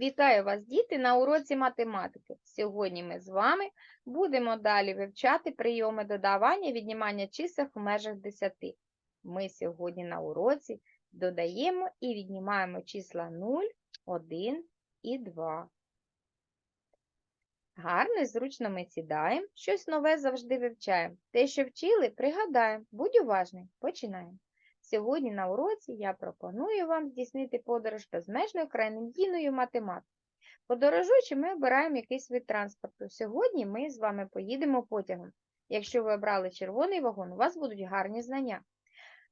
Вітаю вас, діти, на уроці математики. Сьогодні ми з вами будемо далі вивчати прийоми додавання віднімання чисел в межах 10. Ми сьогодні на уроці додаємо і віднімаємо числа 0, 1 і 2. Гарно і зручно ми сідаємо, щось нове завжди вивчаємо. Те, що вчили, пригадаємо. Будь уважний, починаємо. Сьогодні на уроці я пропоную вам здійснити подорож безмежною крайнодійною математикою. Подорожуючи, ми обираємо якийсь вид транспорту. Сьогодні ми з вами поїдемо потягом. Якщо ви обрали червоний вагон, у вас будуть гарні знання.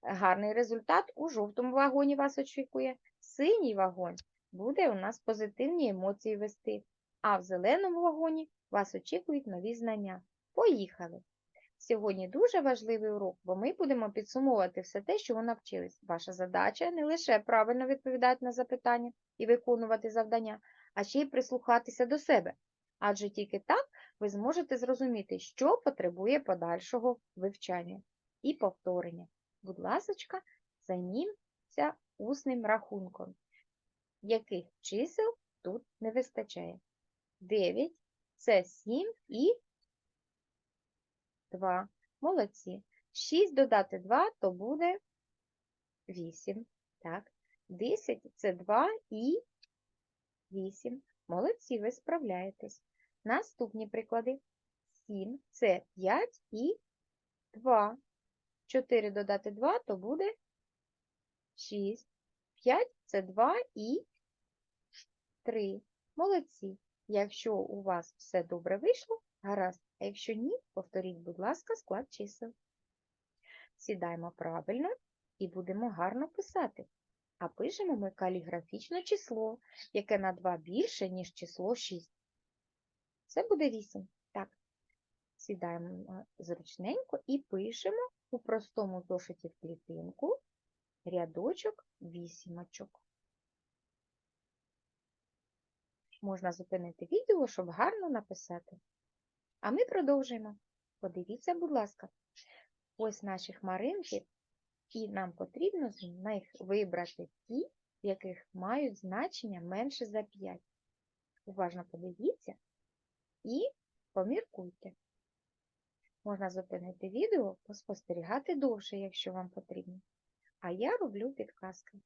Гарний результат у жовтому вагоні вас очікує. Синій вагон буде у нас позитивні емоції вести, а в зеленому вагоні вас очікують нові знання. Поїхали! Сьогодні дуже важливий урок, бо ми будемо підсумовувати все те, що ви навчились. Ваша задача не лише правильно відповідати на запитання і виконувати завдання, а ще й прислухатися до себе. Адже тільки так ви зможете зрозуміти, що потребує подальшого вивчання і повторення. Будь ласка, займіться усним рахунком, яких чисел тут не вистачає. 9 це 7 і 2. Молодці. 6 додати 2, то буде 8. Так. 10 це 2 і 8. Молодці, ви справляєтесь. Наступні приклади. 7 це 5 і 2. 4 додати 2, то буде 6. 5 це 2 і 3. Молодці. Якщо у вас все добре вийшло, гаразд. А якщо ні, повторіть, будь ласка, склад чисел. Сідаємо правильно і будемо гарно писати. А пишемо ми каліграфічне число, яке на 2 більше, ніж число 6. Це буде 8. Так. Сідаємо зручненько і пишемо у простому зошиті в клітинку рядочок вісімочок. Можна зупинити відео, щоб гарно написати. А ми продовжуємо. Подивіться, будь ласка, ось наші хмаринки, і нам потрібно з них вибрати ті, в яких мають значення менше за 5. Уважно подивіться і поміркуйте. Можна зупинити відео, поспостерігати довше, якщо вам потрібно. А я роблю підказки.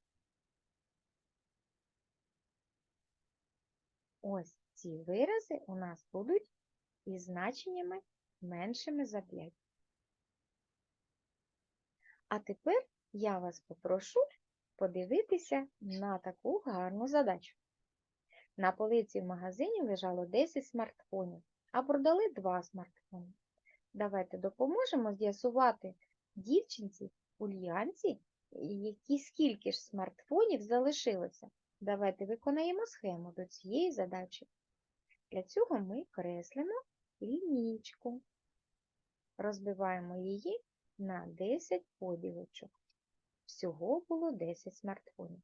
Ось ці вирази у нас будуть із значеннями меншими за 5. А тепер я вас попрошу подивитися на таку гарну задачу. На полиці в магазині лежало 10 смартфонів, а продали 2 смартфони. Давайте допоможемо з'ясувати дівчинці Ульянці, які скільки ж смартфонів залишилося. Давайте виконаємо схему до цієї задачі. Для цього ми креслимо лінійку. Розбиваємо її на 10 поділочок. Всього було 10 смартфонів.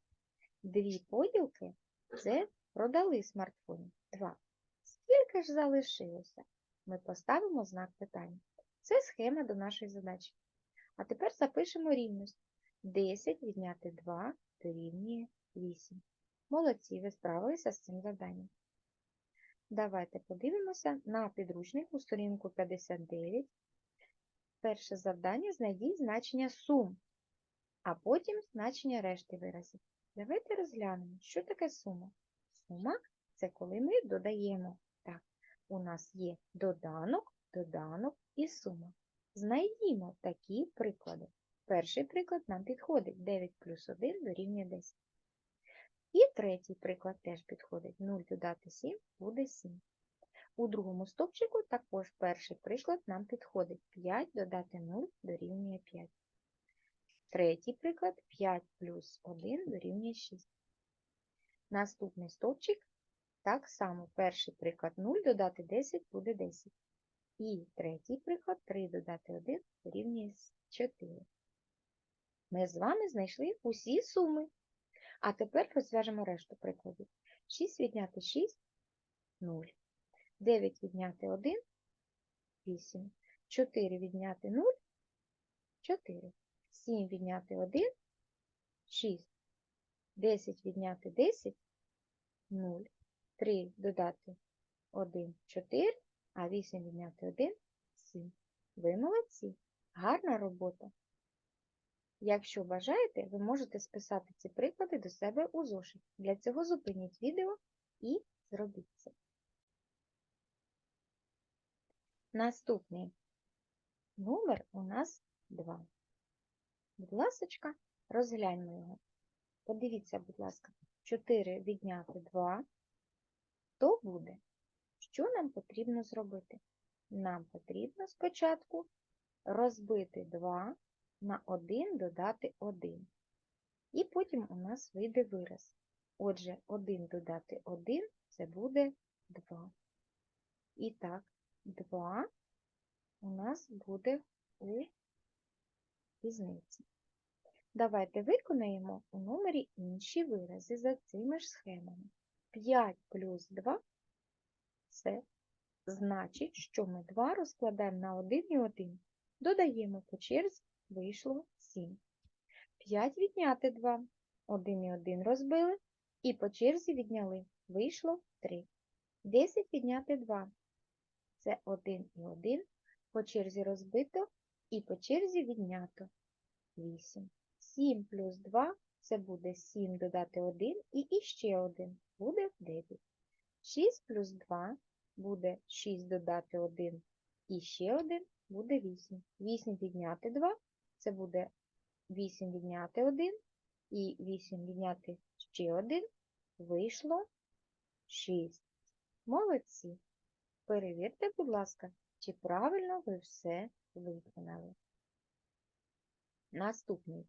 Дві поділки це продали смартфонів. Два. Скільки ж залишилося? Ми поставимо знак питання. Це схема до нашої задачі. А тепер запишемо рівність. 10 відняти 2 дорівнює 8. Молодці, ви справилися з цим завданням. Давайте подивимося на підручнику сторінку 59. Перше завдання знайдіть значення сум, а потім значення решти виразів. Давайте розглянемо, що таке сума. Сума це коли ми додаємо. Так, у нас є доданок, доданок і сума. Знайдімо такі приклади. Перший приклад нам підходить 9 плюс 1 дорівнює 10. І третій приклад теж підходить. 0 додати 7 буде 7. У другому стовпчику також перший приклад нам підходить. 5 додати 0 дорівнює 5. Третій приклад 5 плюс 1 дорівнює 6. Наступний стовпчик так само перший приклад 0 додати 10 буде 10. І третій приклад 3 додати 1 дорівнює 4. Ми з вами знайшли усі суми. А тепер розв'яжемо решту прикладів. 6 відняти 6 0. 9 відняти 1 8. 4 відняти 0 4. 7 відняти 1 6. 10 відняти 10 0. 3 додати 1 – 4, а 8 відняти 1 – 7. Ви молодці. Гарна робота. Якщо бажаєте, ви можете списати ці приклади до себе у зошит. Для цього зупиніть відео і зробіть це. Наступний номер у нас 2. Будь ласочка, розгляньмо його. Подивіться, будь ласка, 4 відняти 2, то буде. Що нам потрібно зробити? Нам потрібно спочатку розбити 2 на 1 додати 1. І потім у нас вийде вираз. Отже, 1 додати 1 це буде 2. І так, 2 у нас буде у різниці. Давайте виконаємо у номері інші вирази за цими ж схемами. 5 плюс 2 це значить, що ми 2 розкладаємо на 1 і 1. Додаємо по черзі, вийшло 7. 5 відняти 2. 1 і 1 розбили, і по черзі відняли, вийшло 3. 10 відняти 2. Це 1 і 1, по черзі розбито і по черзі віднято 8. 7 плюс 2 це буде 7 додати 1 і іще 1 буде 9. 6 плюс 2 буде 6 додати 1 і ще 1 буде 8. 8 відняти 2 це буде 8 відняти 1 і 8 відняти ще 1 вийшло 6. Молодці. Перевірте, будь ласка, чи правильно ви все виконали. Наступний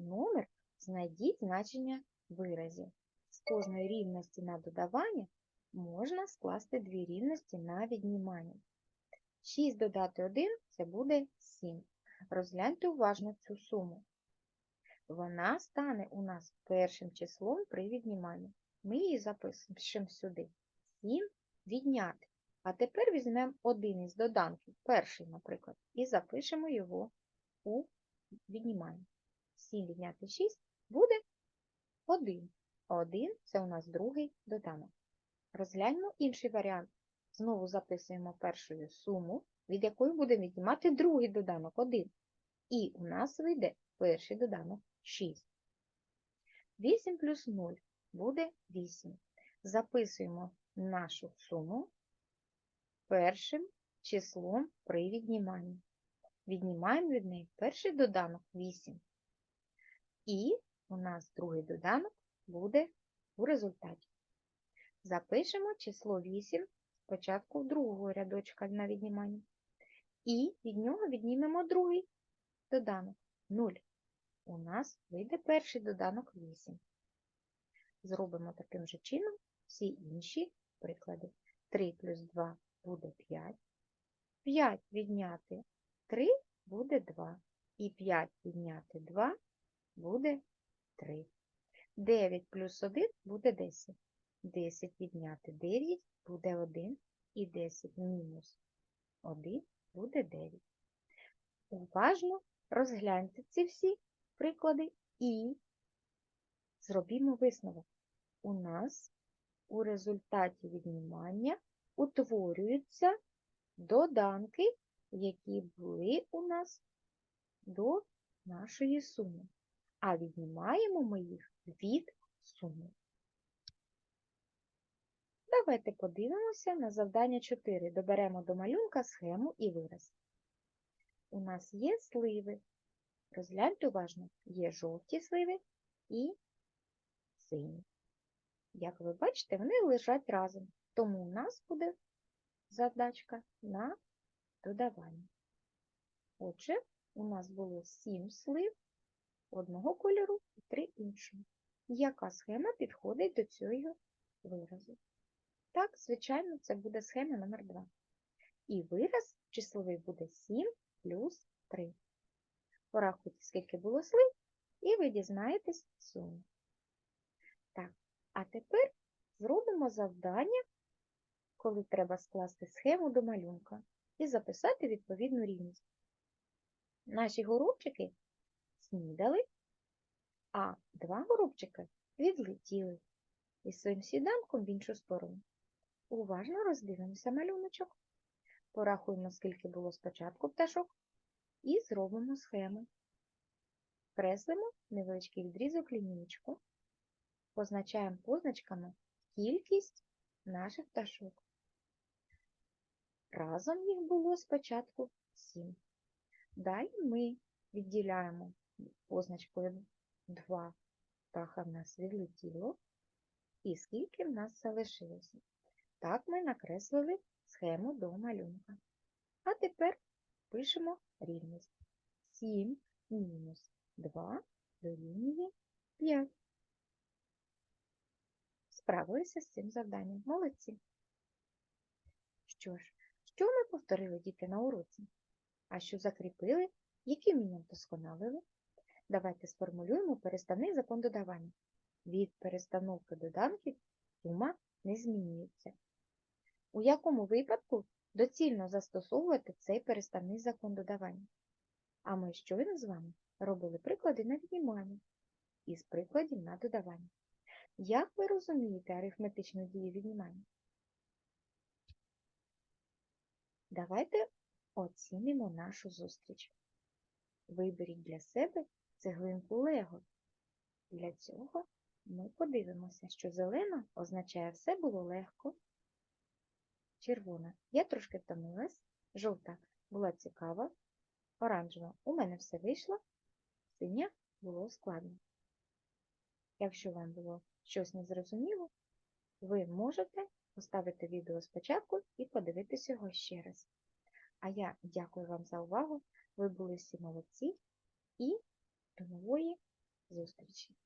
номер знайдіть значення виразів. З кожної рівності на додавання можна скласти дві рівності на віднімання. 6 додати 1 це буде 7. Розгляньте уважно цю суму. Вона стане у нас першим числом при відніманні. Ми її запишемо сюди. 7 відняти. А тепер візьмемо один із доданків, перший, наприклад, і запишемо його у відніманні. 7 відняти 6 буде 1. 1 це у нас другий доданок. Розгляньмо інший варіант. Знову записуємо першою суму, від якої будемо віднімати другий доданок 1. І у нас вийде перший доданок 6. 8 плюс 0 буде 8. Записуємо нашу суму першим числом при відніманні. Віднімаємо від неї перший доданок 8. І у нас другий доданок буде у результаті. Запишемо число 8 спочатку в другого рядочка на відніманні. І від нього віднімемо другий доданок 0. У нас вийде перший доданок 8. Зробимо таким же чином всі інші приклади. 3 плюс 2 буде 5. 5 відняти 3 буде 2. І 5 відняти 2 буде 3. 9 плюс 1 буде 10. 10 відняти 9 буде 1. І 10 мінус 1 буде 9. Уважно розгляньте ці всі приклади і зробімо висновок. У нас у результаті віднімання утворюються доданки, які були у нас до нашої суми, а віднімаємо ми їх від суми. Давайте подивимося на завдання 4. Доберемо до малюнка схему і вираз. У нас є сливи. Розгляньте уважно, є жовті сливи і сині. Як ви бачите, вони лежать разом, тому у нас буде задачка на додавання. Отже, у нас було 7 слив одного кольору і 3 іншого. Яка схема підходить до цього виразу? Так, звичайно, це буде схема номер 2. І вираз числовий буде 7 плюс 3. Порахуйте, скільки було слив, і ви дізнаєтесь суму. Так, а тепер зробимо завдання, коли треба скласти схему до малюнка і записати відповідну рівність. Наші горобчики снідали, а два горобчика відлетіли. із своїм сіданком в іншу сторону. Уважно роздивимося малюночок. Порахуємо, скільки було спочатку пташок, і зробимо схему. Креслимо невеличкий відрізок лінієчку, позначаємо позначками кількість наших пташок. Разом їх було спочатку 7. Далі ми відділяємо позначкою 2 птаха в нас відлетіло, і скільки в нас залишилося. Так ми накреслили схему до малюнка. А тепер пишемо рівність. 7 мінус 2 дорівнює 5. Справилися з цим завданням. Молодці. Що ж, що ми повторили діти на уроці? А що закріпили? Які вміння вдосконалили? Давайте сформулюємо переставний закон додавання. Від перестановки доданків сума не змінюється. У якому випадку доцільно застосовувати цей переставний закон додавання? А ми щойно з вами робили приклади на віднімання із прикладів на додавання. Як ви розумієте арифметичну дію віднімання? Давайте оцінимо нашу зустріч. Виберіть для себе цеглинку Лего. Для цього ми подивимося, що зелена означає все було легко. Червона я трошки втомилась, жовта була цікава, оранжева у мене все вийшло, синя було складно. Якщо вам було щось незрозуміло, ви можете поставити відео спочатку і подивитися його ще раз. А я дякую вам за увагу. Ви були всі молодці і до нової зустрічі!